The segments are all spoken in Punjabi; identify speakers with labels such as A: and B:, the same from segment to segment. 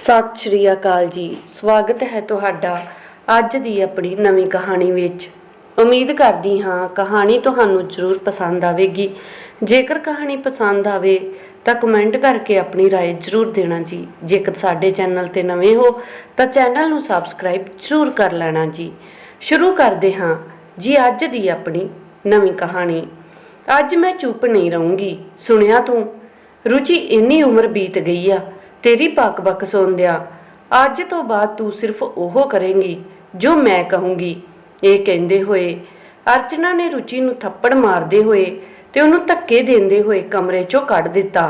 A: ਸਤਿ ਸ਼੍ਰੀ ਅਕਾਲ ਜੀ ਸਵਾਗਤ ਹੈ ਤੁਹਾਡਾ ਅੱਜ ਦੀ ਆਪਣੀ ਨਵੀਂ ਕਹਾਣੀ ਵਿੱਚ ਉਮੀਦ ਕਰਦੀ ਹਾਂ ਕਹਾਣੀ ਤੁਹਾਨੂੰ ਜ਼ਰੂਰ ਪਸੰਦ ਆਵੇਗੀ ਜੇਕਰ ਕਹਾਣੀ ਪਸੰਦ ਆਵੇ ਤਾਂ ਕਮੈਂਟ ਕਰਕੇ ਆਪਣੀ رائے ਜ਼ਰੂਰ ਦੇਣਾ ਜੀ ਜੇਕਰ ਸਾਡੇ ਚੈਨਲ ਤੇ ਨਵੇਂ ਹੋ ਤਾਂ ਚੈਨਲ ਨੂੰ ਸਬਸਕ੍ਰਾਈਬ ਜ਼ਰੂਰ ਕਰ ਲੈਣਾ ਜੀ ਸ਼ੁਰੂ ਕਰਦੇ ਹਾਂ ਜੀ ਅੱਜ ਦੀ ਆਪਣੀ ਨਵੀਂ ਕਹਾਣੀ ਅੱਜ ਮੈਂ ਚੁੱਪ ਨਹੀਂ ਰਹੂੰਗੀ ਸੁਣਿਆ ਤੂੰ ਰੁਚੀ ਇੰਨੀ ਉਮਰ ਬੀਤ ਗਈ ਆ ਤੇਰੀ ਪੱਕ ਬੱਕ ਸੁਣਦਿਆ ਅੱਜ ਤੋਂ ਬਾਅਦ ਤੂੰ ਸਿਰਫ ਉਹ ਕਰੇਂਗੀ ਜੋ ਮੈਂ ਕਹੂੰਗੀ। ਇਹ ਕਹਿੰਦੇ ਹੋਏ ਅਰਚਨਾ ਨੇ ਰੁਚੀ ਨੂੰ ਥੱਪੜ ਮਾਰਦੇ ਹੋਏ ਤੇ ਉਹਨੂੰ ਧੱਕੇ ਦਿੰਦੇ ਹੋਏ ਕਮਰੇ ਚੋਂ ਕੱਢ ਦਿੱਤਾ।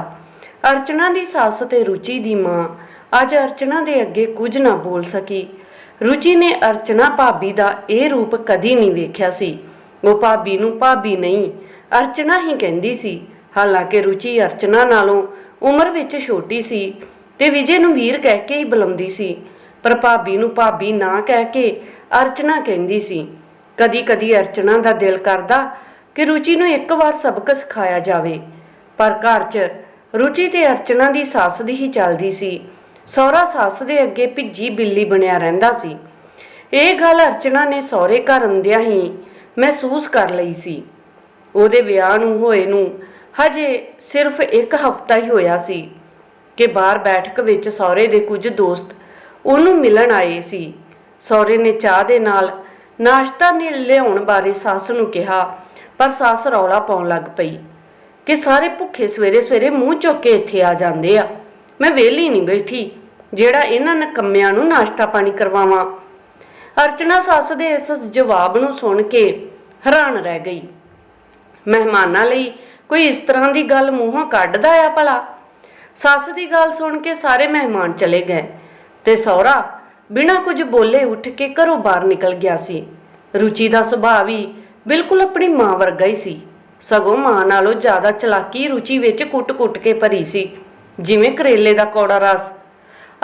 A: ਅਰਚਨਾ ਦੀ ਸੱਸ ਤੇ ਰੁਚੀ ਦੀ ਮਾਂ ਅੱਜ ਅਰਚਨਾ ਦੇ ਅੱਗੇ ਕੁਝ ਨਾ ਬੋਲ ਸਕੀ। ਰੁਚੀ ਨੇ ਅਰਚਨਾ ਭਾਬੀ ਦਾ ਇਹ ਰੂਪ ਕਦੀ ਨਹੀਂ ਵੇਖਿਆ ਸੀ। ਉਹ ਭਾਬੀ ਨੂੰ ਭਾਬੀ ਨਹੀਂ, ਅਰਚਨਾ ਹੀ ਕਹਿੰਦੀ ਸੀ। ਹਾਲਾਂਕਿ ਰੁਚੀ ਅਰਚਨਾ ਨਾਲੋਂ ਉਮਰ ਵਿੱਚ ਛੋਟੀ ਸੀ ਤੇ ਵਿਜੇ ਨੂੰ ਵੀਰ ਕਹਿ ਕੇ ਹੀ ਬੁਲਾਉਂਦੀ ਸੀ, ਪਰ ਭਾਬੀ ਨੂੰ ਭਾਬੀ ਨਾ ਕਹਿ ਕੇ ਅਰਚਨਾ ਕਹਿੰਦੀ ਸੀ। ਕਦੀ-ਕਦੀ ਅਰਚਨਾ ਦਾ ਦਿਲ ਕਰਦਾ ਕਿ ਰੁਚੀ ਨੂੰ ਇੱਕ ਵਾਰ ਸਬਕ ਸਿਖਾਇਆ ਜਾਵੇ, ਪਰ ਘਰ 'ਚ ਰੁਚੀ ਤੇ ਅਰਚਨਾ ਦੀ ਸੱਸ ਦੀ ਹੀ ਚੱਲਦੀ ਸੀ। ਸਹੁਰਾ ਸੱਸ ਦੇ ਅੱਗੇ ਭਿੱਜੀ ਬਿੱਲੀ ਬਣਿਆ ਰਹਿੰਦਾ ਸੀ। ਇਹ ਗੱਲ ਅਰਚਨਾ ਨੇ ਸਹੁਰੇ ਘਰ ਆਉਂਦਿਆਂ ਹੀ ਮਹਿਸੂਸ ਕਰ ਲਈ ਸੀ। ਉਹਦੇ ਵਿਆਹ ਨੂੰ ਹੋਏ ਨੂੰ ਹਜੇ ਸਿਰਫ ਇੱਕ ਹਫ਼ਤਾ ਹੀ ਹੋਇਆ ਸੀ। ਕਿ ਬਾਹਰ ਬੈਠਕ ਵਿੱਚ ਸਹੁਰੇ ਦੇ ਕੁਝ ਦੋਸਤ ਉਹਨੂੰ ਮਿਲਣ ਆਏ ਸੀ। ਸਹੁਰੇ ਨੇ ਚਾਹ ਦੇ ਨਾਲ ਨਾਸ਼ਤਾ ਨੇ ਲਿਆਉਣ ਬਾਰੇ ਸੱਸ ਨੂੰ ਕਿਹਾ, ਪਰ ਸੱਸ ਰੌਲਾ ਪਾਉਣ ਲੱਗ ਪਈ ਕਿ ਸਾਰੇ ਭੁੱਖੇ ਸਵੇਰੇ ਸਵੇਰੇ ਮੂੰਹ ਚੁੱਕ ਕੇ ਇੱਥੇ ਆ ਜਾਂਦੇ ਆ। ਮੈਂ ਵਿਹਲੀ ਨਹੀਂ ਬੈਠੀ, ਜਿਹੜਾ ਇਹਨਾਂ ਨਕੰਮਿਆਂ ਨੂੰ ਨਾਸ਼ਤਾ ਪਾਣੀ ਕਰਵਾਵਾਂ। ਅਰਚਨਾ ਸੱਸ ਦੇ ਇਸ ਜਵਾਬ ਨੂੰ ਸੁਣ ਕੇ ਹੈਰਾਨ ਰਹਿ ਗਈ। ਮਹਿਮਾਨਾਂ ਲਈ ਕੋਈ ਇਸ ਤਰ੍ਹਾਂ ਦੀ ਗੱਲ ਮੂੰਹੋਂ ਕੱਢਦਾ ਆ ਭਲਾ? ਸੱਸ ਦੀ ਗੱਲ ਸੁਣ ਕੇ ਸਾਰੇ ਮਹਿਮਾਨ ਚਲੇ ਗਏ ਤੇ ਸਹੁਰਾ ਬਿਨਾਂ ਕੁਝ ਬੋਲੇ ਉੱਠ ਕੇ ਘਰੋਂ ਬਾਹਰ ਨਿਕਲ ਗਿਆ ਸੀ। ਰੁਚੀ ਦਾ ਸੁਭਾਅ ਵੀ ਬਿਲਕੁਲ ਆਪਣੀ ਮਾਂ ਵਰਗਾ ਹੀ ਸੀ। ਸਗੋਂ ਮਾਂ ਨਾਲੋਂ ਜ਼ਿਆਦਾ ਚਲਾਕੀ ਰੁਚੀ ਵਿੱਚ ਕੁੱਟ-ਕੁੱਟ ਕੇ ਭਰੀ ਸੀ, ਜਿਵੇਂ ਕਰੇਲੇ ਦਾ ਕੌੜਾ ਰਸ।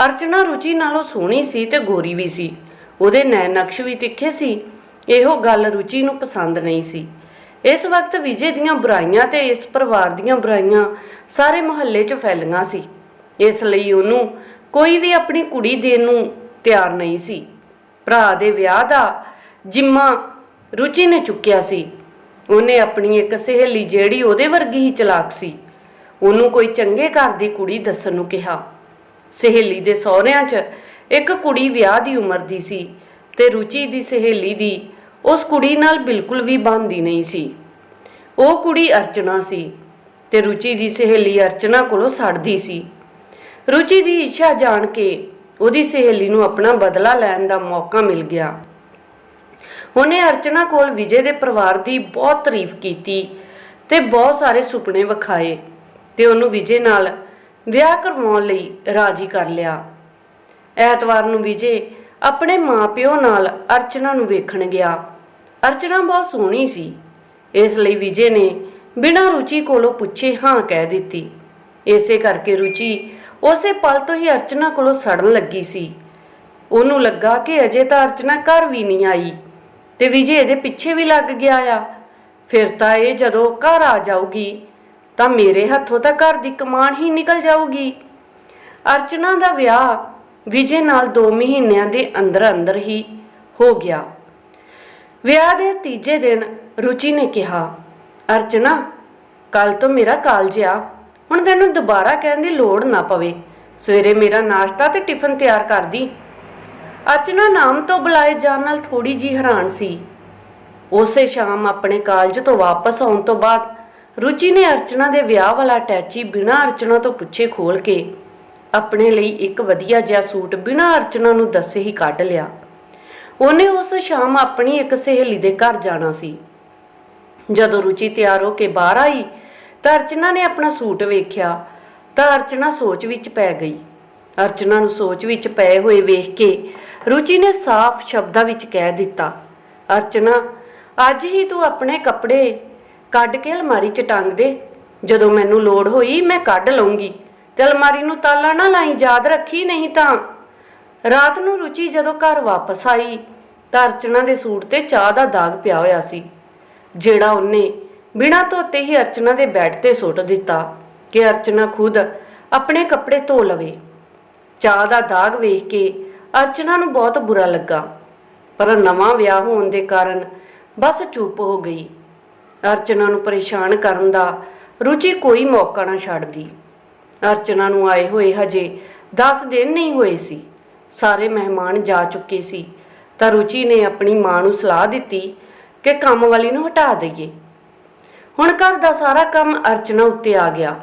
A: ਅਰਚਨਾ ਰੁਚੀ ਨਾਲੋਂ ਸੋਹਣੀ ਸੀ ਤੇ ਗੋਰੀ ਵੀ ਸੀ। ਉਹਦੇ ਨੈਣ ਨਕਸ਼ ਵੀ ਤਿੱਖੇ ਸੀ। ਇਹੋ ਗੱਲ ਰੁਚੀ ਨੂੰ ਪਸੰਦ ਨਹੀਂ ਸੀ। ਇਸ ਵਕਤ ਵਿਜੇ ਦੀਆਂ ਬੁਰਾਈਆਂ ਤੇ ਇਸ ਪਰਿਵਾਰ ਦੀਆਂ ਬੁਰਾਈਆਂ ਸਾਰੇ ਮੁਹੱਲੇ 'ਚ ਫੈਲੀਆਂ ਸੀ। ਇਸ ਲਈ ਉਹਨੂੰ ਕੋਈ ਵੀ ਆਪਣੀ ਕੁੜੀ ਦੇਣ ਨੂੰ ਤਿਆਰ ਨਹੀਂ ਸੀ। ਭਰਾ ਦੇ ਵਿਆਹ ਦਾ ਜਿੰਮਾ ਰੁਚੀ ਨੇ ਚੁੱਕਿਆ ਸੀ। ਉਹਨੇ ਆਪਣੀ ਇੱਕ ਸਹੇਲੀ ਜਿਹੜੀ ਉਹਦੇ ਵਰਗੀ ਹੀ ਚਲਾਕ ਸੀ। ਉਹਨੂੰ ਕੋਈ ਚੰਗੇ ਘਰ ਦੀ ਕੁੜੀ ਦੱਸਣ ਨੂੰ ਕਿਹਾ। ਸਹੇਲੀ ਦੇ ਸਹੁਰਿਆਂ 'ਚ ਇੱਕ ਕੁੜੀ ਵਿਆਹ ਦੀ ਉਮਰ ਦੀ ਸੀ ਤੇ ਰੁਚੀ ਦੀ ਸਹੇਲੀ ਦੀ ਉਸ ਕੁੜੀ ਨਾਲ ਬਿਲਕੁਲ ਵੀ ਬਣਦੀ ਨਹੀਂ ਸੀ। ਉਹ ਕੁੜੀ ਅਰਚਨਾ ਸੀ ਤੇ ਰੁਚੀ ਦੀ ਸਹੇਲੀ ਅਰਚਨਾ ਕੋਲੋਂ ਸੜਦੀ ਸੀ। ਰੁਚੀ ਦੀ ਇੱਛਾ ਜਾਣ ਕੇ ਉਹਦੀ ਸਹੇਲੀ ਨੂੰ ਆਪਣਾ ਬਦਲਾ ਲੈਣ ਦਾ ਮੌਕਾ ਮਿਲ ਗਿਆ। ਉਹਨੇ ਅਰਚਨਾ ਕੋਲ ਵਿਜੇ ਦੇ ਪਰਿਵਾਰ ਦੀ ਬਹੁਤ ਤਾਰੀਫ ਕੀਤੀ ਤੇ ਬਹੁਤ ਸਾਰੇ ਸੁਪਨੇ ਵਿਖਾਏ ਤੇ ਉਹਨੂੰ ਵਿਜੇ ਨਾਲ ਵਿਆਹ ਕਰਵਾਉਣ ਲਈ ਰਾਜੀ ਕਰ ਲਿਆ। ਐਤਵਾਰ ਨੂੰ ਵਿਜੇ ਆਪਣੇ ਮਾਪਿਓ ਨਾਲ ਅਰਚਨਾ ਨੂੰ ਵੇਖਣ ਗਿਆ। ਅਰਚਨਾ ਬਹੁਤ ਸੋਹਣੀ ਸੀ। ਇਸ ਲਈ ਵਿਜੇ ਨੇ ਬਿਨਾਂ ਰੁਚੀ ਕੋਲੋਂ ਪੁੱਛੇ ਹਾਂ ਕਹਿ ਦਿੱਤੀ। ਇਸੇ ਕਰਕੇ ਰੁਚੀ ਉਸੇ ਪਲ ਤੋਂ ਹੀ ਅਰਚਨਾ ਕੋਲੋਂ ਸੜਨ ਲੱਗੀ ਸੀ। ਉਹਨੂੰ ਲੱਗਾ ਕਿ ਅਜੇ ਤਾਂ ਅਰਚਨਾ ਘਰ ਵੀ ਨਹੀਂ ਆਈ ਤੇ ਵਿਜੇ ਇਹਦੇ ਪਿੱਛੇ ਵੀ ਲੱਗ ਗਿਆ ਆ। ਫਿਰ ਤਾਂ ਇਹ ਜਦੋਂ ਘਰ ਆ ਜਾਊਗੀ ਤਾਂ ਮੇਰੇ ਹੱਥੋਂ ਤਾਂ ਘਰ ਦੀ ਕਮਾਨ ਹੀ ਨਿਕਲ ਜਾਊਗੀ। ਅਰਚਨਾ ਦਾ ਵਿਆਹ ਵਿਜੇ ਨਾਲ 2 ਮਹੀਨਿਆਂ ਦੇ ਅੰਦਰ ਅੰਦਰ ਹੀ ਹੋ ਗਿਆ। ਵਿਆਹ ਦੇ ਤੀਜੇ ਦਿਨ ਰੁਚੀ ਨੇ ਕਿਹਾ, ਅਰਚਨਾ ਕੱਲ ਤੋਂ ਮੇਰਾ ਕਾਲਜ ਆ। ਹੁਣ ਤੈਨੂੰ ਦੁਬਾਰਾ ਕਹਿਣ ਦੀ ਲੋੜ ਨਾ ਪਵੇ। ਸਵੇਰੇ ਮੇਰਾ ਨਾਸ਼ਤਾ ਤੇ ਟਿਫਨ ਤਿਆਰ ਕਰਦੀ ਅਰਚਨਾ ਨਾਮ ਤੋਂ ਬੁਲਾਏ ਜਾਣ ਨਾਲ ਥੋੜੀ ਜੀ ਹੈਰਾਨ ਸੀ। ਉਸੇ ਸ਼ਾਮ ਆਪਣੇ ਕਾਲਜ ਤੋਂ ਵਾਪਸ ਆਉਣ ਤੋਂ ਬਾਅਦ ਰੁਚੀ ਨੇ ਅਰਚਨਾ ਦੇ ਵਿਆਹ ਵਾਲਾ ਅਟੈਚੀ ਬਿਨਾਂ ਅਰਚਨਾ ਤੋਂ ਪੁੱਛੇ ਖੋਲ ਕੇ, ਆਪਣੇ ਲਈ ਇੱਕ ਵਧੀਆ ਜਿਹਾ ਸੂਟ ਬਿਨਾਂ ਅਰਚਨਾ ਨੂੰ ਦੱਸੇ ਹੀ ਕੱਢ ਲਿਆ। ਉਹਨੇ ਉਸ ਸ਼ਾਮ ਆਪਣੀ ਇੱਕ ਸਹੇਲੀ ਦੇ ਘਰ ਜਾਣਾ ਸੀ। ਜਦੋਂ ਰੁਚੀ ਤਿਆਰ ਹੋ ਕੇ ਬਾਹਰ ਆਈ, ਤਾਂ ਅਰਚਨਾ ਨੇ ਆਪਣਾ ਸੂਟ ਵੇਖਿਆ, ਤਾਂ ਅਰਚਨਾ ਸੋਚ ਵਿੱਚ ਪੈ ਗਈ। ਅਰਚਨਾ ਨੂੰ ਸੋਚ ਵਿੱਚ ਪਏ ਹੋਏ ਵੇਖ ਕੇ ਰੁਚੀ ਨੇ ਸਾਫ਼ ਸ਼ਬਦਾਂ ਵਿੱਚ ਕਹਿ ਦਿੱਤਾ, ਅਰਚਨਾ, ਅੱਜ ਹੀ ਤੂੰ ਆਪਣੇ ਕੱਪੜੇ ਕੱਢ ਕੇ ਅਲਮਾਰੀ 'ਚ ਟੰਗ ਦੇ। ਜਦੋਂ ਮੈਨੂੰ ਲੋੜ ਹੋਈ, ਮੈਂ ਕੱਢ ਲਵਾਂਗੀ ਤੇ ਅਲਮਾਰੀ ਨੂੰ ਤਾਲਾ ਨਾ ਲਾਈ, ਯਾਦ ਰੱਖੀ ਨਹੀਂ ਤਾਂ। ਰਾਤ ਨੂੰ ਰੁਚੀ ਜਦੋਂ ਘਰ ਵਾਪਸ ਆਈ ਅਰਚਨਾ ਦੇ ਸੂਟ ਤੇ ਚਾਹ ਦਾ ਦਾਗ ਪਿਆ ਹੋਇਆ ਸੀ। ਜਿਹੜਾ ਉਹਨੇ ਬਿਨਾਂ ਧੋਤੇ ਹੀ ਅਰਚਨਾ ਦੇ ਬੈੱਡ ਤੇ ਸੁੱਟ ਦਿੱਤਾ ਕਿ ਅਰਚਨਾ ਖੁਦ ਆਪਣੇ ਕੱਪੜੇ ਧੋ ਲਵੇ। ਚਾਹ ਦਾ ਦਾਗ ਵੇਖ ਕੇ ਅਰਚਨਾ ਨੂੰ ਬਹੁਤ ਬੁਰਾ ਲੱਗਾ, ਪਰ ਨਵਾਂ ਵਿਆਹ ਹੋਣ ਦੇ ਕਾਰਨ ਬਸ ਚੁੱਪ ਹੋ ਗਈ। ਅਰਚਨਾ ਨੂੰ ਪਰੇਸ਼ਾਨ ਕਰਨ ਦਾ ਰੁਚੀ ਕੋਈ ਮੌਕਾ ਨਾ ਛੱਡਦੀ। ਅਰਚਨਾ ਨੂੰ ਆਏ ਹੋਏ ਹਜੇ 10 ਦਿਨ ਨਹੀਂ ਹੋਏ ਸੀ। ਸਾਰੇ ਮਹਿਮਾਨ ਜਾ ਚੁੱਕੇ ਸੀ। ਤਾਂ ਰੁਚੀ ਨੇ ਆਪਣੀ ਮਾਂ ਨੂੰ ਸਲਾਹ ਦਿੱਤੀ ਕਿ ਕੰਮ ਵਾਲੀ ਨੂੰ ਹਟਾ ਦਈਏ। ਹੁਣ ਘਰ ਦਾ ਸਾਰਾ ਕੰਮ ਅਰਚਨਾ ਉੱਤੇ ਆ ਗਿਆ।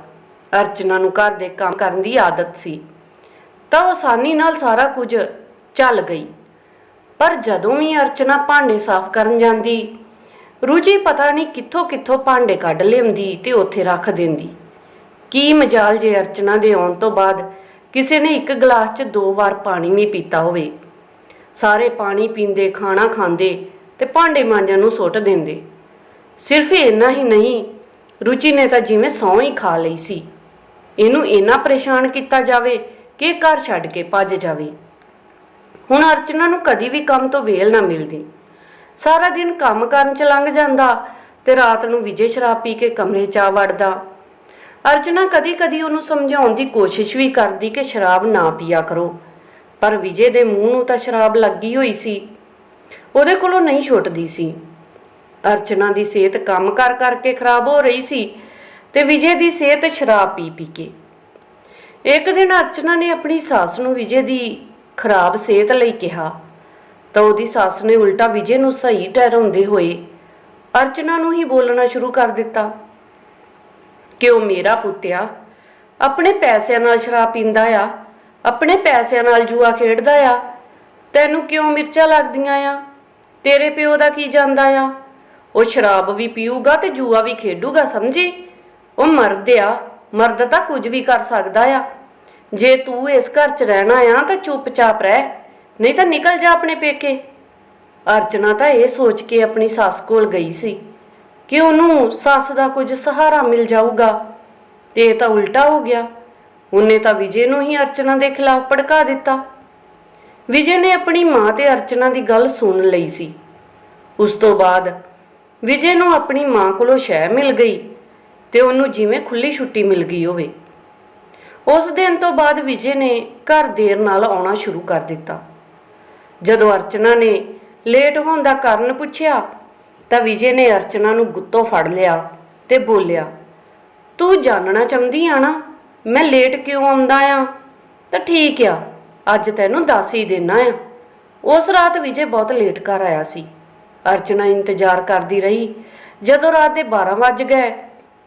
A: ਅਰਚਨਾ ਨੂੰ ਘਰ ਦੇ ਕੰਮ ਕਰਨ ਦੀ ਆਦਤ ਸੀ। ਤਾਂ ਉਹ ਆਸਾਨੀ ਨਾਲ ਸਾਰਾ ਕੁਝ ਚੱਲ ਗਈ। ਪਰ ਜਦੋਂ ਵੀ ਅਰਚਨਾ ਭਾਂਡੇ ਸਾਫ਼ ਕਰਨ ਜਾਂਦੀ, ਰੁਚੀ ਪਤਾ ਨਹੀਂ ਕਿੱਥੋਂ ਕਿੱਥੋਂ ਭਾਂਡੇ ਕੱਢ ਲਿਆਉਂਦੀ ਤੇ ਉੱਥੇ ਰੱਖ ਦਿੰਦੀ। ਕੀ ਮਜਾਲ ਜੇ ਅਰਚਨਾ ਦੇ ਆਉਣ ਤੋਂ ਬਾਅਦ ਕਿਸੇ ਨੇ ਇੱਕ ਗਲਾਸ 'ਚ ਦੋ ਵਾਰ ਪਾਣੀ ਵੀ ਪੀਤਾ ਹੋਵੇ। ਸਾਰੇ ਪਾਣੀ ਪੀਂਦੇ, ਖਾਣਾ ਖਾਂਦੇ ਤੇ ਭਾਂਡੇ ਮਾਂਜਣ ਨੂੰ ਸੁੱਟ ਦਿੰਦੇ। ਸਿਰਫ ਇੰਨਾ ਹੀ ਨਹੀਂ, ਰੁਚੀ ਨੇ ਤਾਂ ਜਿਵੇਂ ਸੌਂ ਹੀ ਖਾ ਲਈ ਸੀ। ਇਹਨੂੰ ਇੰਨਾ ਪਰੇਸ਼ਾਨ ਕੀਤਾ ਜਾਵੇ ਕਿ ਘਰ ਛੱਡ ਕੇ ਭੱਜ ਜਾਵੇ। ਹੁਣ ਅਰਚਨਾ ਨੂੰ ਕਦੀ ਵੀ ਕੰਮ ਤੋਂ ਵੇਲ ਨਾ ਮਿਲਦੀ। ਸਾਰਾ ਦਿਨ ਕੰਮ ਕਰਨ ਚ ਲੰਘ ਜਾਂਦਾ ਤੇ ਰਾਤ ਨੂੰ ਵਿਜੇ ਸ਼ਰਾਬ ਪੀ ਕੇ ਕਮਰੇ 'ਚ ਆ ਵੜਦਾ। ਅਰਚਨਾ ਕਦੀ-ਕਦੀ ਉਹਨੂੰ ਸਮਝਾਉਣ ਦੀ ਕੋਸ਼ਿਸ਼ ਵੀ ਕਰਦੀ ਕਿ ਸ਼ਰਾਬ ਨਾ ਪੀਆ ਕਰੋ। ਪਰ ਵਿਜੇ ਦੇ ਮੂੰਹ ਨੂੰ ਤਾਂ ਸ਼ਰਾਬ ਲੱਗੀ ਹੋਈ ਸੀ। ਉਹਦੇ ਕੋਲੋਂ ਨਹੀਂ ਛੁੱਟਦੀ ਸੀ। ਅਰਚਨਾ ਦੀ ਸਿਹਤ ਕੰਮ ਕਰ ਕਰਕੇ ਖਰਾਬ ਹੋ ਰਹੀ ਸੀ ਤੇ ਵਿਜੇ ਦੀ ਸਿਹਤ ਸ਼ਰਾਬ ਪੀ ਪੀ ਕੇ। ਇੱਕ ਦਿਨ ਅਰਚਨਾ ਨੇ ਆਪਣੀ ਸੱਸ ਨੂੰ ਵਿਜੇ ਦੀ ਖਰਾਬ ਸਿਹਤ ਲਈ ਕਿਹਾ। ਤਾਂ ਉਹਦੀ ਸੱਸ ਨੇ ਉਲਟਾ ਵਿਜੇ ਨੂੰ ਸਹੀ ਠਹਿਰਾਉਂਦੇ ਹੋਏ ਅਰਚਨਾ ਨੂੰ ਹੀ ਬੋਲਣਾ ਸ਼ੁਰੂ ਕਰ ਦਿੱਤਾ। ਕਿ ਉਹ ਮੇਰਾ ਪੁੱਤਿਆ, ਆਪਣੇ ਪੈਸਿਆਂ ਨਾਲ ਸ਼ਰਾਬ ਪੀਂਦਾ ਆ ਆਪਣੇ ਪੈਸਿਆਂ ਨਾਲ ਜੂਆ ਖੇਡਦਾ ਆ। ਤੈਨੂੰ ਕਿਉਂ ਮਿਰਚਾਂ ਲੱਗਦੀਆਂ ਆ? ਤੇਰੇ ਪਿਓ ਦਾ ਕੀ ਜਾਂਦਾ ਆ? ਉਹ ਸ਼ਰਾਬ ਵੀ ਪੀਊਗਾ ਤੇ ਜੂਆ ਵੀ ਖੇਡੂਗਾ, ਸਮਝੀ? ਉਹ ਮਰਦ ਆ, ਮਰਦ ਤਾਂ ਕੁਝ ਵੀ ਕਰ ਸਕਦਾ ਆ। ਜੇ ਤੂੰ ਇਸ ਘਰ 'ਚ ਰਹਿਣਾ ਆ ਤਾਂ ਚੁੱਪਚਾਪ ਰਹਿ, ਨਹੀਂ ਤਾਂ ਨਿਕਲ ਜਾ ਆਪਣੇ ਪੇਕੇ। ਅਰਚਨਾ ਤਾਂ ਇਹ ਸੋਚ ਕੇ ਆਪਣੀ ਸੱਸ ਕੋਲ ਗਈ ਸੀ ਕਿ ਉਹਨੂੰ ਸੱਸ ਦਾ ਕੁਝ ਸਹਾਰਾ ਮਿਲ ਜਾਊਗਾ। ਤੇ ਇਹ ਤਾਂ ਉਲਟਾ ਹੋ ਗਿਆ। ਉਹਨੇ ਤਾਂ ਵਿਜੇ ਨੂੰ ਹੀ ਅਰਚਨਾ ਦੇ ਖਿਲਾਫ ਭੜਕਾ ਦਿੱਤਾ। ਵਿਜੇ ਨੇ ਆਪਣੀ ਮਾਂ ਤੇ ਅਰਚਨਾ ਦੀ ਗੱਲ ਸੁਣ ਲਈ ਸੀ। ਉਸ ਤੋਂ ਬਾਅਦ ਵਿਜੇ ਨੂੰ ਆਪਣੀ ਮਾਂ ਕੋਲੋਂ ਸ਼ਹਿ ਮਿਲ ਗਈ ਤੇ ਉਹਨੂੰ ਜਿਵੇਂ ਖੁੱਲੀ ਛੁੱਟੀ ਮਿਲ ਗਈ ਹੋਵੇ। ਉਸ ਦਿਨ ਤੋਂ ਬਾਅਦ ਵਿਜੇ ਨੇ ਘਰ ਦੇਰ ਨਾਲ ਆਉਣਾ ਸ਼ੁਰੂ ਕਰ ਦਿੱਤਾ। ਜਦੋਂ ਅਰਚਨਾ ਨੇ ਲੇਟ ਹੋਣ ਦਾ ਕਾਰਨ ਪੁੱਛਿਆ, ਤਾਂ ਵਿਜੇ ਨੇ ਅਰਚਨਾ ਨੂੰ ਗੁੱਤੋਂ ਫੜ ਲਿਆ ਤੇ ਬੋਲਿਆ, ਤੂੰ ਜਾਣਨਾ ਚਾਹੁੰਦੀ ਆ ਨਾ? ਮੈਂ ਲੇਟ ਕਿਉਂ ਆਉਂਦਾ ਆ? ਤਾਂ ਠੀਕ ਆ, ਅੱਜ ਤੈਨੂੰ ਦੱਸ ਹੀ ਦੇਣਾ ਆ। ਉਸ ਰਾਤ ਵਿਜੇ ਬਹੁਤ ਲੇਟ ਘਰ ਆਇਆ ਸੀ। ਅਰਚਨਾ ਇੰਤਜ਼ਾਰ ਕਰਦੀ ਰਹੀ। ਜਦੋਂ ਰਾਤ ਦੇ 12 ਵੱਜ ਗਏ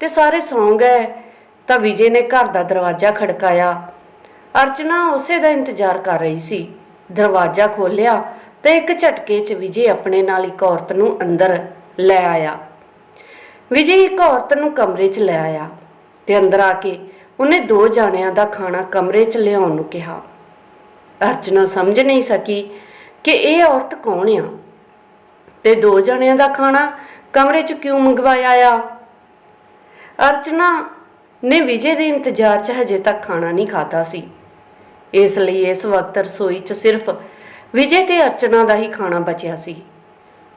A: ਤੇ ਸਾਰੇ ਸੌਂ ਗਏ, ਤਾਂ ਵਿਜੇ ਨੇ ਘਰ ਦਾ ਦਰਵਾਜ਼ਾ ਖੜਕਾਇਆ। ਅਰਚਨਾ ਉਸੇ ਦਾ ਇੰਤਜ਼ਾਰ ਕਰ ਰਹੀ ਸੀ। ਦਰਵਾਜ਼ਾ ਖੋਲ੍ਹਿਆ ਤੇ ਇੱਕ ਝਟਕੇ 'ਚ ਵਿਜੇ ਆਪਣੇ ਨਾਲ ਇੱਕ ਔਰਤ ਨੂੰ ਅੰਦਰ ਲੈ ਆਇਆ। ਵਿਜੇ ਇੱਕ ਔਰਤ ਨੂੰ ਕਮਰੇ 'ਚ ਲੈ ਆਇਆ ਤੇ ਅੰਦਰ ਆ ਕੇ ਉਹਨੇ ਦੋ ਜਾਣਿਆਂ ਦਾ ਖਾਣਾ ਕਮਰੇ 'ਚ ਲਿਆਉਣ ਨੂੰ ਕਿਹਾ। ਅਰਚਨਾ ਸਮਝ ਨਹੀਂ ਸਕੀ ਕਿ ਇਹ ਔਰਤ ਕੌਣ ਆ? ਤੇ ਦੋ ਜਣਿਆਂ ਦਾ ਖਾਣਾ ਕਮਰੇ 'ਚ ਕਿਉਂ ਮੰਗਵਾਇਆ ਆ? ਅਰਚਨਾ ਨੇ ਵਿਜੇ ਦੇ ਇੰਤਜ਼ਾਰ 'ਚ ਹਜੇ ਤੱਕ ਖਾਣਾ ਨਹੀਂ ਖਾਦਾ ਸੀ। ਇਸ ਲਈ ਇਸ ਵਕਤ ਰਸੋਈ 'ਚ ਸਿਰਫ ਵਿਜੇ ਤੇ ਅਰਚਨਾ ਦਾ ਹੀ ਖਾਣਾ ਬਚਿਆ ਸੀ।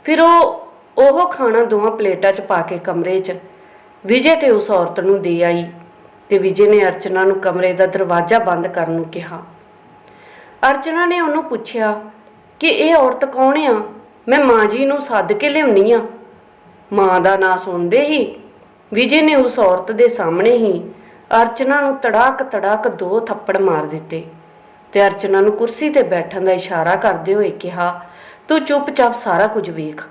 A: ਫਿਰ ਉਹ ਉਹ ਖਾਣਾ ਦੋਵਾਂ ਪਲੇਟਾਂ 'ਚ ਪਾ ਕੇ ਕਮਰੇ 'ਚ ਵਿਜੇ ਤੇ ਉਸ ਔਰਤ ਨੂੰ ਦੇ ਆਈ। ਤੇ ਵਿਜੇ ਨੇ ਅਰਚਨਾ ਨੂੰ ਕਮਰੇ ਦਾ ਦਰਵਾਜ਼ਾ ਬੰਦ ਕਰਨ ਨੂੰ ਕਿਹਾ। ਅਰਚਨਾ ਨੇ ਉਹਨੂੰ ਪੁੱਛਿਆ ਕਿ ਇਹ ਔਰਤ ਕੌਣ ਆ? ਮੈਂ ਮਾਂ ਜੀ ਨੂੰ ਸੱਦ ਕੇ ਲਿਆਉਣੀ ਆ। ਮਾਂ ਦਾ ਨਾਂ ਸੁਣਦੇ ਹੀ ਵਿਜੇ ਨੇ ਉਸ ਔਰਤ ਦੇ ਸਾਹਮਣੇ ਹੀ ਅਰਚਨਾ ਨੂੰ ਤੜਾਕ ਤੜਾਕ ਦੋ ਥੱਪੜ ਮਾਰ ਦਿੱਤੇ ਤੇ ਅਰਚਨਾ ਨੂੰ ਕੁਰਸੀ ਤੇ ਬੈਠਣ ਦਾ ਇਸ਼ਾਰਾ ਕਰਦੇ ਹੋਏ ਕਿਹਾ, ਤੂੰ ਚੁੱਪਚਾਪ ਸਾਰਾ ਕੁਝ ਵੇਖ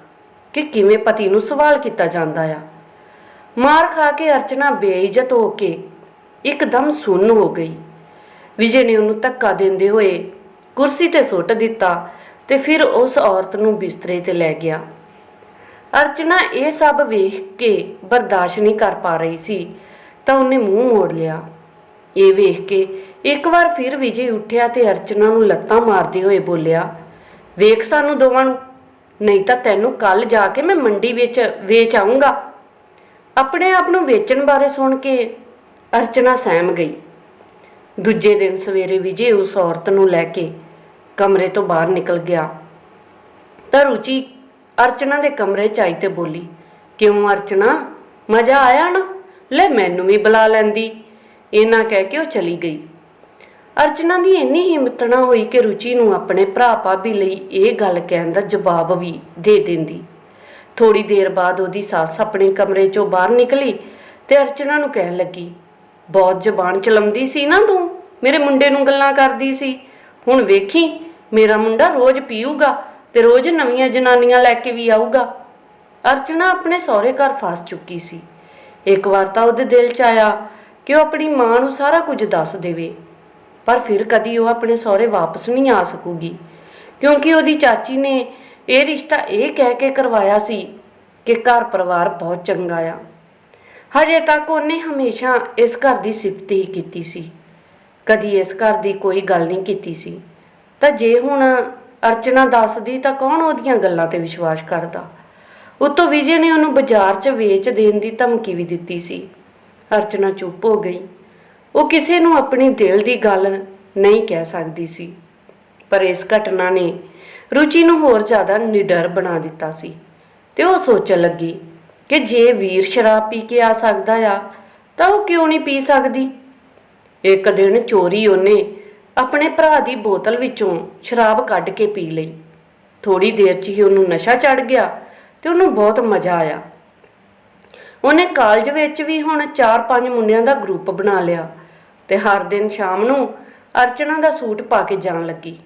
A: ਕਿ ਕਿਵੇਂ ਪਤੀ ਨੂੰ ਸਵਾਲ ਕੀਤਾ ਜਾਂਦਾ ਆ। ਮਾਰ ਖਾ ਕੇ ਅਰਚਨਾ ਬੇਇੱਜ਼ਤ ਹੋ ਕੇ ਇੱਕਦਮ ਸੁੰਨ ਹੋ ਗਈ। ਵਿਜੇ ਨੇ ਉਹਨੂੰ ਧੱਕਾ ਦਿੰਦੇ ਹੋਏ ਕੁਰਸੀ ਤੇ ਸੁੱਟ ਦਿੱਤਾ ਤੇ ਫਿਰ ਉਸ ਔਰਤ ਨੂੰ ਬਿਸਤਰੇ ਤੇ ਲੈ ਗਿਆ। ਅਰਚਨਾ ਇਹ ਸਭ ਵੇਖ ਕੇ ਬਰਦਾਸ਼ਤ ਨਹੀਂ ਕਰ ਪਾ ਰਹੀ ਸੀ, ਤਾਂ ਉਹਨੇ ਮੂੰਹ ਮੋੜ ਲਿਆ। ਇਹ ਵੇਖ ਕੇ ਇੱਕ ਵਾਰ ਫਿਰ ਵਿਜੇ ਉੱਠਿਆ ਤੇ ਅਰਚਨਾ ਨੂੰ ਲੱਤਾਂ ਮਾਰਦੇ ਹੋਏ ਬੋਲਿਆ, ਵੇਖ ਸਾਨੂੰ ਦੋਵਾਂ ਨੂੰ। ਨਹੀਂ ਤਾਂ ਤੈਨੂੰ ਕੱਲ ਜਾ ਕੇ ਮੈਂ ਮੰਡੀ ਵਿੱਚ ਵੇਚ ਆਉਂਗਾ ਆਪਣੇ ਆਪ ਨੂੰ ਵੇਚਣ ਬਾਰੇ ਸੁਣ ਕੇ ਅਰਚਨਾ ਸਹਿਮ ਗਈ। ਦੂਜੇ ਦਿਨ ਸਵੇਰੇ ਵਿਜੇ ਉਸ ਔਰਤ ਨੂੰ ਲੈ ਕੇ ਕਮਰੇ ਤੋਂ ਬਾਹਰ ਨਿਕਲ ਗਿਆ। ਤਾਂ ਰੁਚੀ ਅਰਚਨਾ ਦੇ ਕਮਰੇ 'ਚ ਆਈ ਤੇ ਬੋਲੀ, ਕਿਉਂ ਅਰਚਨਾ? ਮਜ਼ਾ ਆਇਆ ਨਾ? ਲੈ ਮੈਨੂੰ ਵੀ ਬੁਲਾ ਲੈਂਦੀ। ਇਹਨਾਂ ਕਹਿ ਕੇ ਉਹ ਚਲੀ ਗਈ। ਅਰਚਨਾ ਦੀ ਇੰਨੀ ਹਿੰਮਤ ਨਾ ਹੋਈ ਕਿ ਰੁਚੀ ਨੂੰ ਆਪਣੇ ਭਰਾ ਭਾਬੀ ਲਈ ਇਹ ਗੱਲ ਕਹਿਣ ਦਾ ਜਵਾਬ ਵੀ ਦੇ ਦਿੰਦੀ। ਥੋੜੀ ਦੇਰ ਬਾਅਦ ਉਹਦੀ ਸੱਸ ਆਪਣੇ ਕਮਰੇ ਚੋਂ ਬਾਹਰ ਨਿਕਲੀ ਤੇ ਅਰਚਨਾ ਨੂੰ ਕਹਿਣ ਲੱਗੀ ਬਹੁਤ ਜ਼ਬਾਨ ਚਲਮਦੀ ਸੀ ਨਾ ਤੂੰ, ਮੇਰੇ ਮੁੰਡੇ ਨੂੰ ਗੱਲਾਂ ਕਰਦੀ ਸੀ। ਹੁਣ ਵੇਖੀ, ਮੇਰਾ ਮੁੰਡਾ ਰੋਜ਼ ਪੀਊਗਾ ਤੇ ਰੋਜ਼ ਨਵੀਆਂ ਜਨਾਨੀਆਂ ਲੈ ਕੇ ਵੀ ਆਊਗਾ। ਅਰਚਨਾ ਆਪਣੇ ਸਹੁਰੇ ਘਰ ਫਸ ਚੁੱਕੀ ਸੀ। ਇੱਕ ਵਾਰ ਤਾਂ ਉਹਦੇ ਦਿਲ 'ਚ ਆਇਆ ਕਿ ਉਹ ਆਪਣੀ ਮਾਂ ਨੂੰ ਸਾਰਾ ਕੁਝ ਦੱਸ ਦੇਵੇ, ਪਰ ਫਿਰ ਕਦੀ ਉਹ ਆਪਣੇ ਸਹੁਰੇ ਵਾਪਸ ਨਹੀਂ ਆ ਸਕੂਗੀ, ਕਿਉਂਕਿ ਉਹਦੀ ਚਾਚੀ ਨੇ ਇਹ ਰਿਸ਼ਤਾ ਇਹ ਕਹਿ ਕੇ ਕਰਵਾਇਆ ਸੀ ਕਿ ਘਰ ਪਰਿਵਾਰ ਬਹੁਤ ਚੰਗਾ ਆ। ਹਜੇ ਤੱਕ ਉਹਨੇ ਹਮੇਸ਼ਾ ਇਸ ਘਰ ਦੀ ਸਿਫਤ ਹੀ ਕੀਤੀ ਸੀ। ਕਦੀ ਇਸ ਘਰ ਦੀ ਕੋਈ ਗੱਲ ਨਹੀਂ ਕੀਤੀ ਸੀ। ਤਾਂ ਜੇ ਹੁਣ ਅਰਚਨਾ ਦੱਸਦੀ ਤਾਂ ਕੌਣ ਉਹਦੀਆਂ ਗੱਲਾਂ ਤੇ ਵਿਸ਼ਵਾਸ ਕਰਦਾ? ਉਤੋਂ ਵਿਜੇ ਨੇ ਉਹਨੂੰ ਬਾਜ਼ਾਰ 'ਚ ਵੇਚ ਦੇਣ ਦੀ ਧਮਕੀ ਵੀ ਦਿੱਤੀ ਸੀ। ਅਰਚਨਾ ਚੁੱਪ ਹੋ ਗਈ। ਉਹ ਕਿਸੇ ਨੂੰ ਆਪਣੀ ਦਿਲ ਦੀ ਗੱਲ ਨਹੀਂ ਕਹਿ ਸਕਦੀ ਸੀ। ਪਰ ਇਸ ਘਟਨਾ ਨੇ ਰੁਚੀ ਨੂੰ ਹੋਰ ਜ਼ਿਆਦਾ ਨਿਡਰ ਬਣਾ ਦਿੱਤਾ ਸੀ। ਤੇ ਉਹ ਸੋਚਣ ਲੱਗੀ ਕਿ ਜੇ ਵੀਰ ਸ਼ਰਾਬ ਪੀ ਕੇ ਆ ਸਕਦਾ ਆ, ਤਾਂ ਉਹ ਕਿਉਂ ਨਹੀਂ ਪੀ ਸਕਦੀ? ਇੱਕ ਦਿਨ ਚੋਰੀ ਉਹਨੇ ਆਪਣੇ ਭਰਾ ਦੀ ਬੋਤਲ ਵਿੱਚੋਂ ਸ਼ਰਾਬ ਕੱਢ ਕੇ ਪੀ ਲਈ। ਥੋੜੀ ਦੇਰ 'ਚ ਹੀ ਉਹਨੂੰ ਨਸ਼ਾ ਚੜ ਗਿਆ ਤੇ ਉਹਨੂੰ ਬਹੁਤ ਮਜ਼ਾ ਆਇਆ। ਉਹਨੇ ਕਾਲਜ ਵਿੱਚ ਵੀ ਹੁਣ 4-5 ਮੁੰਡਿਆਂ ਦਾ ਗਰੁੱਪ ਬਣਾ ਲਿਆ ਤੇ ਹਰ ਦਿਨ ਸ਼ਾਮ ਨੂੰ ਅਰਚਨਾ ਦਾ ਸੂਟ ਪਾ ਕੇ ਜਾਣ ਲੱਗੀ।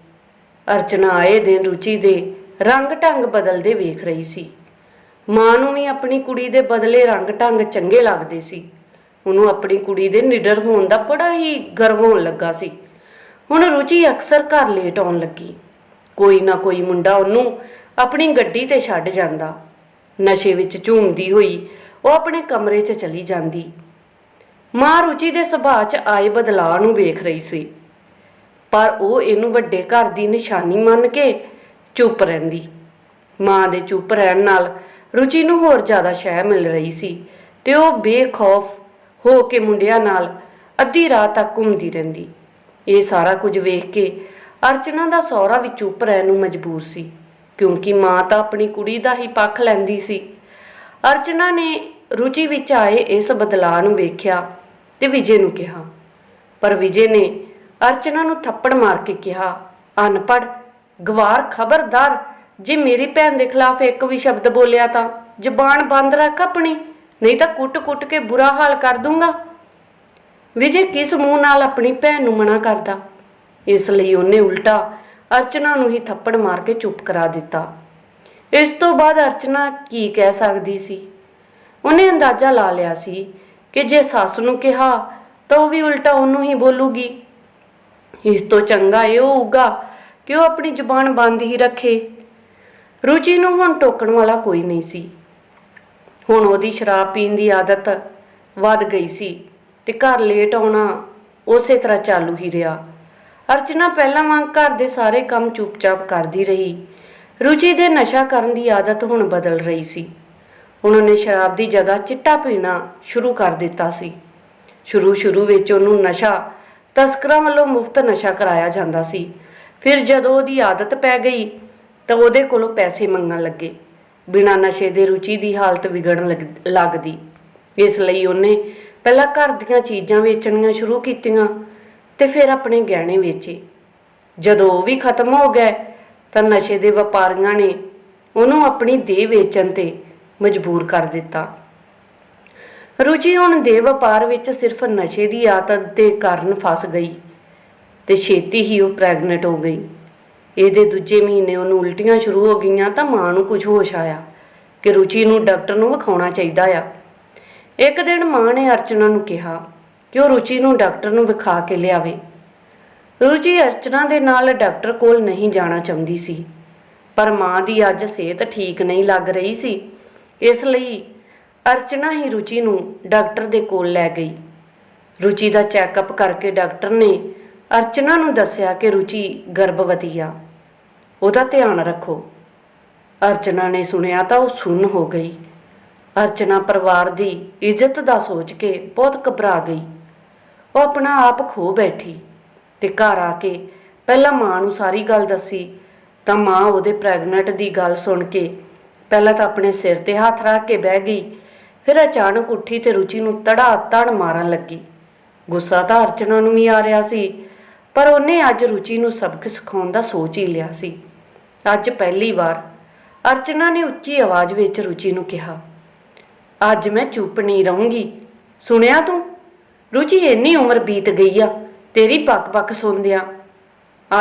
A: ਅਰਚਨਾ ਆਏ ਦਿਨ ਰੁਚੀ ਦੇ ਰੰਗ ਢੰਗ ਬਦਲਦੇ ਵੇਖ ਰਹੀ ਸੀ। ਮਾਂ ਨੂੰ ਵੀ ਆਪਣੀ ਕੁੜੀ ਦੇ ਬਦਲੇ ਰੰਗ ਢੰਗ ਚੰਗੇ ਲੱਗਦੇ ਸੀ। ਉਹਨੂੰ ਆਪਣੀ ਕੁੜੀ ਦੇ ਨਿਡਰ ਹੋਣ ਦਾ ਬੜਾ ਹੀ ਗਰਵ ਹੋਣ ਲੱਗਾ ਸੀ। ਹੁਣ ਰੁਚੀ ਅਕਸਰ ਘਰ ਲੇਟ ਆਉਣ ਲੱਗੀ। ਕੋਈ ਨਾ ਕੋਈ ਮੁੰਡਾ ਉਹਨੂੰ ਆਪਣੀ ਗੱਡੀ ਤੇ ਛੱਡ ਜਾਂਦਾ। ਨਸ਼ੇ ਵਿੱਚ ਝੂਮਦੀ ਹੋਈ ਉਹ ਆਪਣੇ ਕਮਰੇ 'ਚ ਚਲੀ ਜਾਂਦੀ। ਮਾਂ ਰੁਚੀ ਦੇ ਸੁਭਾਅ 'ਚ ਆਏ ਬਦਲਾਅ ਨੂੰ ਵੇਖ ਰਹੀ ਸੀ। ਪਰ ਉਹ ਇਹਨੂੰ ਵੱਡੇ ਘਰ ਦੀ ਨਿਸ਼ਾਨੀ ਮੰਨ ਕੇ ਚੁੱਪ ਰਹਿੰਦੀ। ਮਾਂ ਦੇ ਚੁੱਪ ਰਹਿਣ ਨਾਲ ਰੁਚੀ ਨੂੰ ਹੋਰ ਜ਼ਿਆਦਾ ਸ਼ਹਿ ਮਿਲ ਰਹੀ ਸੀ ਤੇ ਉਹ ਬੇਖੌਫ ਹੋ ਕੇ ਮੁੰਡਿਆਂ ਨਾਲ ਅੱਧੀ ਰਾਤ ਤੱਕ ਘੁੰਮਦੀ ਰਹਿੰਦੀ। ਇਹ ਸਾਰਾ ਕੁਝ ਵੇਖ ਕੇ ਅਰਚਨਾ ਦਾ ਸਹੁਰਾ ਵੀ ਚੁੱਪ ਰਹਿਣ ਨੂੰ ਮਜਬੂਰ ਸੀ, ਕਿਉਂਕਿ ਮਾਂ ਤਾਂ ਆਪਣੀ ਕੁੜੀ ਦਾ ਹੀ ਪੱਖ ਲੈਂਦੀ ਸੀ। ਅਰਚਨਾ ਨੇ ਰੁਚੀ ਵਿੱਚ ਆਏ ਇਸ ਬਦਲਾਅ ਨੂੰ ਵੇਖਿਆ ਤੇ ਵਿਜੇ ਨੂੰ ਕਿਹਾ, ਪਰ ਵਿਜੇ ਨੇ ਅਰਚਨਾ ਨੂੰ ਥੱਪੜ ਮਾਰ ਕੇ ਕਿਹਾ ਅਨਪੜ ਗਵਾਰ, ਖਬਰਦਾਰ ਜੇ ਮੇਰੀ ਭੈਣ ਦੇ ਖਿਲਾਫ ਇੱਕ ਵੀ ਸ਼ਬਦ ਬੋਲਿਆ ਤਾਂ ਜ਼ਬਾਨ ਬੰਦ ਰੱਖ ਆਪਣੀ, ਨਹੀਂ ਤਾਂ ਕੁੱਟ-ਕੁੱਟ ਕੇ ਬੁਰਾ ਹਾਲ ਕਰ ਦੂੰਗਾ। ਵਿਜੇ ਕਿਸ ਮੂੰਹ ਨਾਲ ਆਪਣੀ ਭੈਣ ਨੂੰ ਮਨਾ ਕਰਦਾ? ਇਸ ਲਈ ਉਹਨੇ ਉਲਟਾ ਅਰਚਨਾ ਨੂੰ ਹੀ ਥੱਪੜ ਮਾਰ ਕੇ ਚੁੱਪ ਕਰਾ ਦਿੱਤਾ। ਇਸ ਤੋਂ ਬਾਅਦ ਅਰਚਨਾ ਕੀ ਕਹਿ ਸਕਦੀ ਸੀ? ਉਹਨੇ ਅੰਦਾਜ਼ਾ ਲਾ ਲਿਆ ਸੀ ਕਿ ਜੇ ਸੱਸ ਨੂੰ ਕਿਹਾ, ਤਾਂ ਉਹ ਵੀ ਉਲਟਾ ਉਹਨੂੰ ਹੀ ਬੋਲੂਗੀ। ਇਸ ਤੋਂ ਚੰਗਾ ਇਹ ਹੋਊਗਾ ਕਿ ਉਹ ਆਪਣੀ ਜ਼ੁਬਾਨ ਬੰਦ ਹੀ ਰੱਖੇ। ਰੁਚੀ ਨੂੰ ਹੁਣ ਟੋਕਣ ਵਾਲਾ ਕੋਈ ਨਹੀਂ ਸੀ। ਹੁਣ ਉਹਦੀ ਸ਼ਰਾਬ ਪੀਣ ਦੀ ਆਦਤ ਵੱਧ ਗਈ ਸੀ ਤੇ ਘਰ ਲੇਟ ਆਉਣਾ ਉਸੇ ਤਰ੍ਹਾਂ ਚਾਲੂ ਹੀ ਰਿਹਾ। ਅਰਚਨਾ ਪਹਿਲਾਂ ਵਾਂਗ ਘਰ ਦੇ ਸਾਰੇ ਕੰਮ ਚੁੱਪਚਾਪ ਕਰਦੀ ਰਹੀ। ਰੁਚੀ ਦੇ ਨਸ਼ਾ ਕਰਨ ਦੀ ਆਦਤ ਹੁਣ ਬਦਲ ਰਹੀ ਸੀ। ਉਹਨਾਂ ਨੇ ਸ਼ਰਾਬ ਦੀ ਜਗ੍ਹਾ ਚਿੱਟਾ ਪੀਣਾ ਸ਼ੁਰੂ ਕਰ ਦਿੱਤਾ ਸੀ। ਸ਼ੁਰੂ ਸ਼ੁਰੂ ਵਿੱਚ ਉਹਨੂੰ ਨਸ਼ਾ, ਤਸਕਰਾਂ ਵੱਲੋਂ ਮੁਫਤ ਨਸ਼ਾ ਕਰਾਇਆ ਜਾਂਦਾ ਸੀ। ਫਿਰ ਜਦੋਂ ਉਹਦੀ ਆਦਤ ਪੈ ਗਈ ਤਾਂ ਉਹਦੇ ਕੋਲੋਂ ਪੈਸੇ ਮੰਗਣ ਲੱਗੇ। ਬਿਨਾਂ ਨਸ਼ੇ ਦੇ ਰੁਚੀ ਦੀ ਹਾਲਤ ਵਿਗੜਨ ਲੱਗ- ਲੱਗਦੀ। ਇਸ ਲਈ ਉਹਨੇ ਪਹਿਲਾਂ ਘਰ ਦੀਆਂ ਚੀਜ਼ਾਂ ਵੇਚਣੀਆਂ ਸ਼ੁਰੂ ਕੀਤੀਆਂ ਤੇ ਫਿਰ ਆਪਣੇ ਗਹਿਣੇ ਵੇਚੇ। ਜਦੋਂ ਉਹ ਵੀ ਖਤਮ ਹੋ ਗਏ, ਤਾਂ ਨਸ਼ੇ ਦੇ ਵਪਾਰੀਆਂ ਨੇ ਉਹਨੂੰ ਆਪਣੀ ਦੇਹ ਵੇਚਣ ਤੇ ਮਜਬੂਰ ਕਰ ਦਿੱਤਾ। ਰੁਚੀ ਹੁਣ ਦੇ ਵਪਾਰ ਵਿੱਚ ਸਿਰਫ ਨਸ਼ੇ ਦੀ ਆਦਤ ਦੇ ਕਾਰਨ ਫਸ ਗਈ ਤੇ ਛੇਤੀ ਹੀ ਉਹ ਪ੍ਰੈਗਨੈਂਟ ਹੋ ਗਈ। ਇਹਦੇ ਦੂਜੇ ਮਹੀਨੇ ਉਹਨੂੰ ਉਲਟੀਆਂ ਸ਼ੁਰੂ ਹੋ ਗਈਆਂ ਤਾਂ ਮਾਂ ਨੂੰ ਕੁਝ ਹੋਸ਼ ਆਇਆ ਕਿ ਰੁਚੀ ਨੂੰ ਡਾਕਟਰ ਨੂੰ ਵਿਖਾਉਣਾ ਚਾਹੀਦਾ ਆ। ਇੱਕ ਦਿਨ ਮਾਂ ਨੇ ਅਰਚਨਾ ਨੂੰ ਕਿਹਾ ਕਿ ਉਹ ਰੁਚੀ ਨੂੰ ਡਾਕਟਰ ਨੂੰ ਵਿਖਾ ਕੇ ਲਿਆਵੇ। ਰੁਚੀ ਅਰਚਨਾ ਦੇ ਨਾਲ ਡਾਕਟਰ ਕੋਲ ਨਹੀਂ ਜਾਣਾ ਚਾਹੁੰਦੀ ਸੀ, ਪਰ ਮਾਂ ਦੀ ਅੱਜ ਸਿਹਤ ਠੀਕ ਨਹੀਂ ਲੱਗ ਰਹੀ ਸੀ। ਇਸ ਲਈ ਅਰਚਨਾ ਹੀ ਰੁਚੀ ਨੂੰ ਡਾਕਟਰ ਦੇ ਕੋਲ ਲੈ ਗਈ। ਰੁਚੀ ਦਾ ਚੈੱਕਅਪ ਕਰਕੇ ਡਾਕਟਰ ਨੇ ਅਰਚਨਾ ਨੂੰ ਦੱਸਿਆ ਕਿ ਰੁਚੀ ਗਰਭਵਤੀ ਆ। ਉਹਦਾ ਧਿਆਨ ਰੱਖੋ। ਅਰਚਨਾ ਨੇ ਸੁਣਿਆ ਤਾਂ ਉਹ ਸੁੰਨ ਹੋ ਗਈ। ਅਰਚਨਾ ਪਰਿਵਾਰ ਦੀ ਇੱਜ਼ਤ ਦਾ ਸੋਚ ਕੇ ਬਹੁਤ ਘਬਰਾ ਗਈ। ਉਹ ਆਪਣਾ ਆਪ ਖੋ ਬੈਠੀ ਤੇ ਘਰ ਆ ਕੇ ਪਹਿਲਾਂ ਮਾਂ ਨੂੰ ਸਾਰੀ ਗੱਲ ਦੱਸੀ, ਤਾਂ ਮਾਂ ਉਹਦੇ ਪ੍ਰੈਗਨੈਂਟ ਦੀ ਗੱਲ ਸੁਣ ਕੇ ਪਹਿਲਾਂ ਤਾਂ ਆਪਣੇ ਸਿਰ ਤੇ ਹੱਥ ਰੱਖ ਕੇ ਬਹਿ ਗਈ, ਫਿਰ ਅਚਾਨਕ ਉੱਠੀ ਤੇ ਰੁਚੀ ਨੂੰ ਤੜਾ ਤੜ ਮਾਰਨ ਲੱਗੀ। ਗੁੱਸਾ ਤਾਂ ਅਰਚਨਾ ਨੂੰ ਵੀ ਆ ਰਿਹਾ ਸੀ, ਪਰ ਉਹਨੇ ਅੱਜ ਰੁਚੀ ਨੂੰ ਸਬਕ ਸਿਖਾਉਣ ਦਾ ਸੋਚ ਹੀ ਲਿਆ ਸੀ। ਅੱਜ ਪਹਿਲੀ ਵਾਰ ਅਰਚਨਾ ਨੇ ਉੱਚੀ ਆਵਾਜ਼ ਵਿੱਚ ਰੁਚੀ ਨੂੰ ਕਿਹਾ, ਅੱਜ ਮੈਂ ਚੁੱਪ ਨਹੀਂ ਰਹੂੰਗੀ। ਸੁਣਿਆ ਤੂੰ? ਰੁਚੀ ਇੰਨੀ ਉਮਰ ਬੀਤ ਗਈ ਆ, ਤੇਰੀ ਪੱਕ-ਪੱਕ ਸੁਣਦਿਆਂ।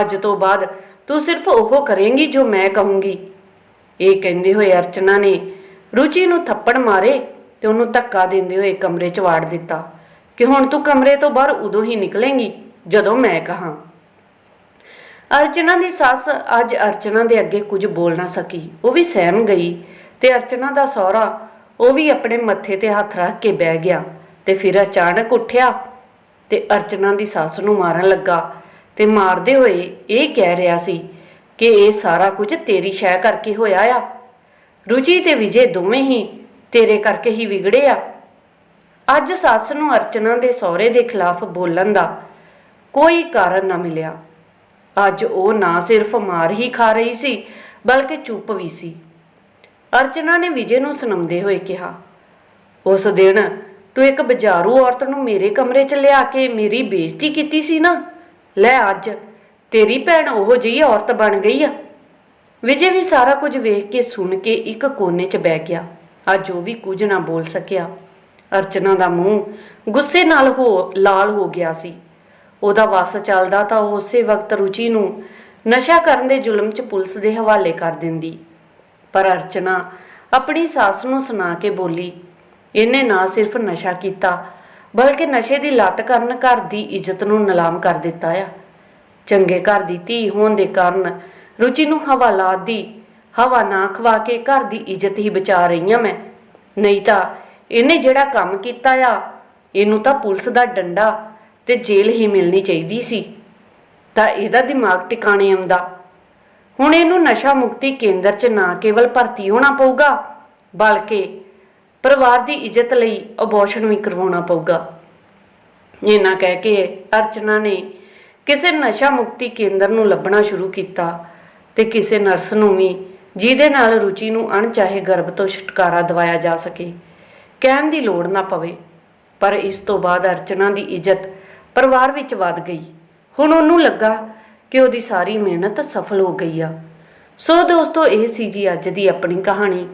A: ਅੱਜ ਤੋਂ ਬਾਅਦ ਤੂੰ ਸਿਰਫ ਉਹ ਕਰੇਂਗੀ ਜੋ ਮੈਂ ਕਹੂੰਗੀ। ਇਹ ਕਹਿੰਦੇ ਹੋਏ ਅਰਚਨਾ ਨੇ ਰੁਚੀ ਨੂੰ ਥੱਪੜ ਮਾਰੇ ਤੇ ਉਹਨੂੰ ਧੱਕਾ ਦਿੰਦੇ ਹੋਏ ਕਮਰੇ 'ਚ ਵਾੜ ਦਿੱਤਾ ਕਿ ਹੁਣ ਤੂੰ ਕਮਰੇ ਤੋਂ ਬਾਹਰ ਉਦੋਂ ਹੀ ਨਿਕਲੇਂਗੀ, ਜਦੋਂ ਮੈਂ ਕਹਾਂ। ਅਰਚਨਾ ਦੀ ਸੱਸ ਅੱਜ ਅਰਚਨਾ ਦੇ ਅੱਗੇ ਕੁਝ ਬੋਲ ਨਾ ਸਕੀ। ਉਹ ਵੀ ਸਹਿਮ ਗਈ ਤੇ ਅਰਚਨਾ ਦਾ ਸਹੁਰਾ ਉਹ ਵੀ ਆਪਣੇ ਮੱਥੇ ਤੇ ਹੱਥ ਰੱਖ ਕੇ ਬਹਿ ਗਿਆ ਤੇ ਫਿਰ ਅਚਾਨਕ ਉੱਠਿਆ ਤੇ ਅਰਚਨਾ ਦੀ ਸੱਸ ਨੂੰ ਮਾਰਨ ਲੱਗਾ ਤੇ ਮਾਰਦੇ ਹੋਏ ਇਹ ਕਹਿ ਰਿਹਾ ਸੀ ਕਿ ਇਹ ਸਾਰਾ ਕੁਝ ਤੇਰੀ ਸ਼ੈ ਕਰਕੇ ਹੋਇਆ ਆ। ਰੁਚੀ ਤੇ ਵਿਜੇ ਦੋਵੇਂ ਹੀ ਤੇਰੇ ਕਰਕੇ ਹੀ ਵਿਗੜੇ ਆ। ਅੱਜ ਸੱਸ ਨੂੰ ਅਰਚਨਾ ਦੇ ਸਹੁਰੇ ਦੇ ਖਿਲਾਫ ਬੋਲਣ ਦਾ ਕੋਈ ਕਾਰਨ ਨਾ ਮਿਲਿਆ। ਅੱਜ ਉਹ ਨਾ ਸਿਰਫ ਮਾਰ ਹੀ ਖਾ ਰਹੀ ਸੀ, ਬਲਕਿ ਚੁੱਪ ਵੀ ਸੀ। ਅਰਚਨਾ ਨੇ ਵਿਜੇ ਨੂੰ ਸੁਣਾਉਂਦੇ ਹੋਏ ਕਿਹਾ, ਉਸ ਦਿਨ ਤੂੰ ਇੱਕ ਬਜ਼ਾਰੂ ਔਰਤ ਨੂੰ ਮੇਰੇ ਕਮਰੇ 'ਚ ਲਿਆ ਕੇ ਮੇਰੀ ਬੇਇੱਜ਼ਤੀ ਕੀਤੀ ਸੀ ਨਾ? ਲੈ ਅੱਜ, ਤੇਰੀ ਭੈਣ ਉਹੋ ਜਿਹੀ ਔਰਤ ਬਣ ਗਈ ਆ। ਵਿਜੇ ਵੀ ਸਾਰਾ ਕੁਝ ਵੇਖ ਕੇ ਸੁਣ ਕੇ ਇੱਕ ਕੋਨੇ 'ਚ ਬਹਿ ਗਿਆ। ਅੱਜ ਉਹ ਵੀ ਕੁਝ ਨਾ ਬੋਲ ਸਕਿਆ। ਅਰਚਨਾ ਦਾ ਮੂੰਹ ਗੁੱਸੇ ਨਾਲ ਹੋ, ਲਾਲ ਹੋ ਗਿਆ ਸੀ। ਉਹਦਾ ਵਾਸ ਚੱਲਦਾ ਤਾਂ ਉਹ ਉਸੇ ਵਕਤ ਰੁਚੀ ਨੂੰ ਨਸ਼ਾ ਕਰਨ ਦੇ ਜ਼ੁਲਮ 'ਚ ਪੁਲਿਸ ਦੇ ਹਵਾਲੇ ਕਰ ਦਿੰਦੀ। ਪਰ ਅਰਚਨਾ ਆਪਣੀ ਸੱਸ ਨੂੰ ਸੁਣਾ ਕੇ ਬੋਲੀ, ਇਹਨੇ ਨਾ ਸਿਰਫ ਨਸ਼ਾ ਕੀਤਾ, ਬਲਕਿ ਨਸ਼ੇ ਦੀ ਲੱਤ ਕਰਨ ਘਰ ਦੀ ਇੱਜ਼ਤ ਨੂੰ ਨਿਲਾਮ ਕਰ ਦਿੱਤਾ ਆ। ਚੰਗੇ ਘਰ ਦੀ ਧੀ ਹੋਣ ਦੇ ਕਾਰਨ ਰੁਚੀ ਨੂੰ ਹਵਾਲਾਤ ਦੀ, ਹਵਾ ਨਾ ਖਵਾ ਕੇ ਘਰ ਦੀ ਇੱਜ਼ਤ ਹੀ ਬਚਾ ਰਹੀ ਹਾਂ ਮੈਂ। ਨਹੀਂ ਤਾਂ ਇਹਨੇ ਜਿਹੜਾ ਕੰਮ ਕੀਤਾ ਆ, ਇਹਨੂੰ ਤਾਂ ਪੁਲਿਸ ਦਾ ਡੰਡਾ ਤੇ ਜੇਲ੍ਹ ਹੀ ਮਿਲਣੀ ਚਾਹੀਦੀ ਸੀ। ਤਾਂ ਇਹਦਾ ਦਿਮਾਗ ਟਿਕਾਣੇ ਆਉਂਦਾ। ਹੁਣ ਇਹਨੂੰ ਨਸ਼ਾ ਮੁਕਤੀ ਕੇਂਦਰ 'ਚ ਨਾ ਕੇਵਲ ਭਰਤੀ ਹੋਣਾ ਪਊਗਾ, ਬਲਕਿ ਪਰਿਵਾਰ ਦੀ ਇੱਜ਼ਤ ਲਈ ਅਬੋਰਸ਼ਨ ਵੀ ਕਰਵਾਉਣਾ ਪਊਗਾ। ਇਹ ਨਾ ਕਹਿ ਕੇ ਅਰਚਨਾ ਨੇ ਕਿਸੇ ਨਸ਼ਾ ਮੁਕਤੀ ਕੇਂਦਰ ਨੂੰ ਲੱਭਣਾ ਸ਼ੁਰੂ ਕੀਤਾ ਤੇ ਕਿਸੇ ਨਰਸ ਨੂੰ ਵੀ, ਜਿਹਦੇ ਨਾਲ ਰੁਚੀ ਨੂੰ ਅਣਚਾਹੇ ਗਰਭ ਤੋਂ ਛੁਟਕਾਰਾ ਦਿਵਾਇਆ ਜਾ ਸਕੇ। ਕਹਿਣ ਦੀ ਲੋੜ ਨਾ ਪਵੇ, ਪਰ ਇਸ ਤੋਂ ਬਾਅਦ ਅਰਚਨਾ ਦੀ ਇੱਜ਼ਤ ਪਰਿਵਾਰ ਵਿੱਚ ਵੱਧ ਗਈ। ਹੁਣ ਉਹਨੂੰ ਲੱਗਾ ਕਿ ਉਹਦੀ ਸਾਰੀ ਮਿਹਨਤ ਸਫਲ ਹੋ ਗਈ ਆ। ਸੋ ਦੋਸਤੋ, ਇਹ ਸੀ ਜੀ ਅੱਜ ਦੀ ਆਪਣੀ ਕਹਾਣੀ।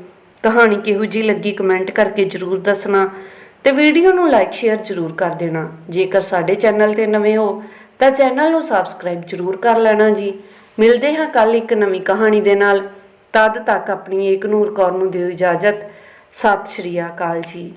A: ਕਹਾਣੀ ਕਿਹੋ ਜੀ ਲੱਗੀ ਕਮੈਂਟ ਕਰਕੇ ਜਰੂਰ ਦੱਸਣਾ ਤੇ ਵੀਡੀਓ ਨੂੰ ਲਾਈਕ, ਸ਼ੇਅਰ ਜਰੂਰ ਕਰ ਦੇਣਾ। ਜੇਕਰ ਸਾਡੇ ਚੈਨਲ ਤੇ ਨਵੇਂ ਹੋ, ਤਾਂ ਚੈਨਲ ਨੂੰ ਸਬਸਕ੍ਰਾਈਬ ਜਰੂਰ ਕਰ ਲੈਣਾ ਜੀ। ਮਿਲਦੇ ਹਾਂ ਕੱਲ ਇੱਕ ਨਵੀਂ ਕਹਾਣੀ ਦੇ ਨਾਲ। ਤਦ ਤੱਕ ਆਪਣੀ ਏਕ ਨੂਰ ਕੌਰ ਨੂੰ ਦਿਓ ਇਜਾਜ਼ਤ। ਸਤਿ ਸ਼੍ਰੀ ਅਕਾਲ ਜੀ।